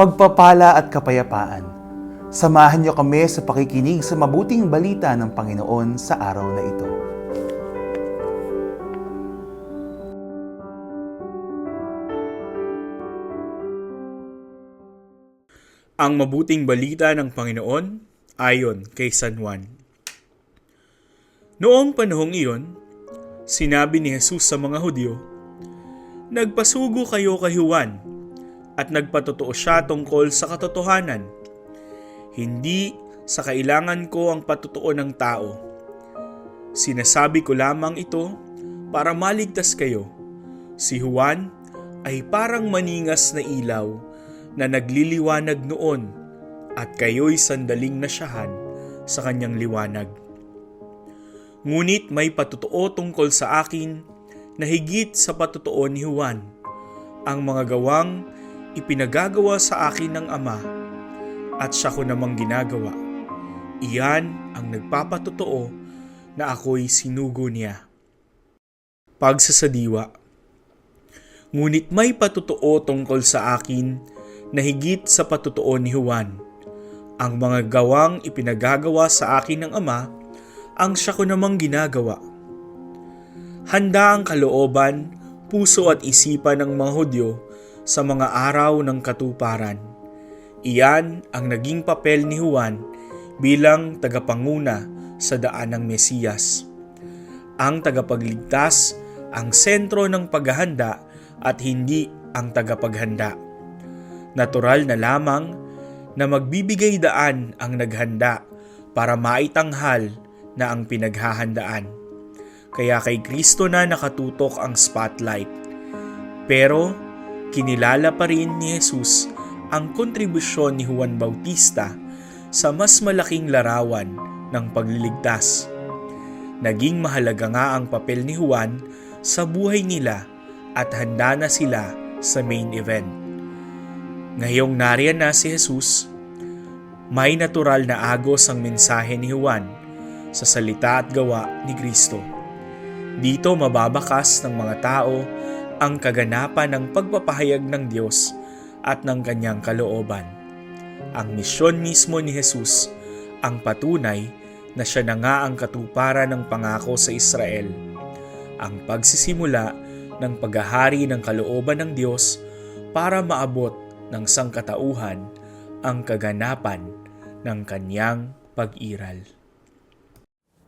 pagpapala at kapayapaan. Samahan niyo kami sa pakikinig sa mabuting balita ng Panginoon sa araw na ito. Ang mabuting balita ng Panginoon ayon kay San Juan. Noong panahong iyon, sinabi ni Jesus sa mga Hudyo, Nagpasugo kayo kay Juan at nagpatotoo siya tungkol sa katotohanan. Hindi sa kailangan ko ang patutuo ng tao. Sinasabi ko lamang ito para maligtas kayo. Si Juan ay parang maningas na ilaw na nagliliwanag noon at kayo'y sandaling nasyahan sa kanyang liwanag. Ngunit may patutuo tungkol sa akin na higit sa patutuo ni Juan, ang mga gawang ipinagagawa sa akin ng Ama at siya ko namang ginagawa. Iyan ang nagpapatutuo na ako'y sinugo niya. Pagsasadiwa Ngunit may patutuo tungkol sa akin na higit sa patutuo ni Juan. Ang mga gawang ipinagagawa sa akin ng Ama, ang siya ko namang ginagawa. Handa ang kalooban, puso at isipan ng mga Hudyo sa mga araw ng katuparan. Iyan ang naging papel ni Juan bilang tagapanguna sa daan ng Mesiyas. Ang tagapagligtas ang sentro ng paghahanda at hindi ang tagapaghanda. Natural na lamang na magbibigay daan ang naghanda para maitanghal na ang pinaghahandaan. Kaya kay Kristo na nakatutok ang spotlight. Pero kinilala pa rin ni Jesus ang kontribusyon ni Juan Bautista sa mas malaking larawan ng pagliligtas. Naging mahalaga nga ang papel ni Juan sa buhay nila at handa na sila sa main event. Ngayong nariyan na si Jesus, may natural na agos ang mensahe ni Juan sa salita at gawa ni Kristo. Dito mababakas ng mga tao ang kaganapan ng pagpapahayag ng Diyos at ng kanyang kalooban. Ang misyon mismo ni Jesus ang patunay na siya na nga ang katuparan ng pangako sa Israel. Ang pagsisimula ng paghahari ng kalooban ng Diyos para maabot ng sangkatauhan ang kaganapan ng kanyang pag-iral.